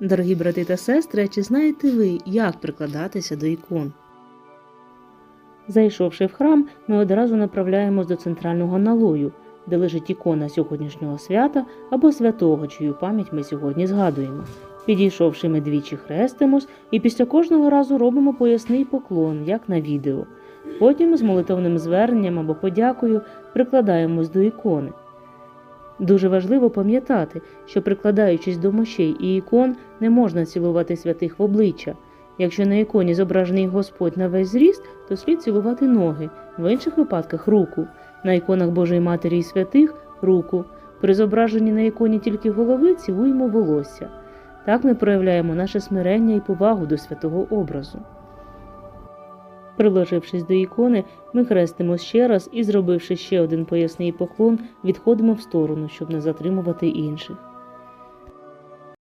Дорогі брати та сестри, чи знаєте ви, як прикладатися до ікон? Зайшовши в храм, ми одразу направляємось до центрального налою, де лежить ікона сьогоднішнього свята або святого, чию пам'ять ми сьогодні згадуємо. Підійшовши, ми двічі хрестимось і після кожного разу робимо поясний поклон, як на відео. Потім з молитовним зверненням або подякою прикладаємось до ікони. Дуже важливо пам'ятати, що прикладаючись до мощей і ікон, не можна цілувати святих в обличчя. Якщо на іконі зображений Господь на весь зріст, то слід цілувати ноги, в інших випадках руку. На іконах Божої Матері і святих руку. При зображенні на іконі тільки голови цілуємо волосся. Так ми проявляємо наше смирення і повагу до святого образу. Приложившись до ікони, ми хрестимо ще раз і, зробивши ще один поясний поклон, відходимо в сторону, щоб не затримувати інших.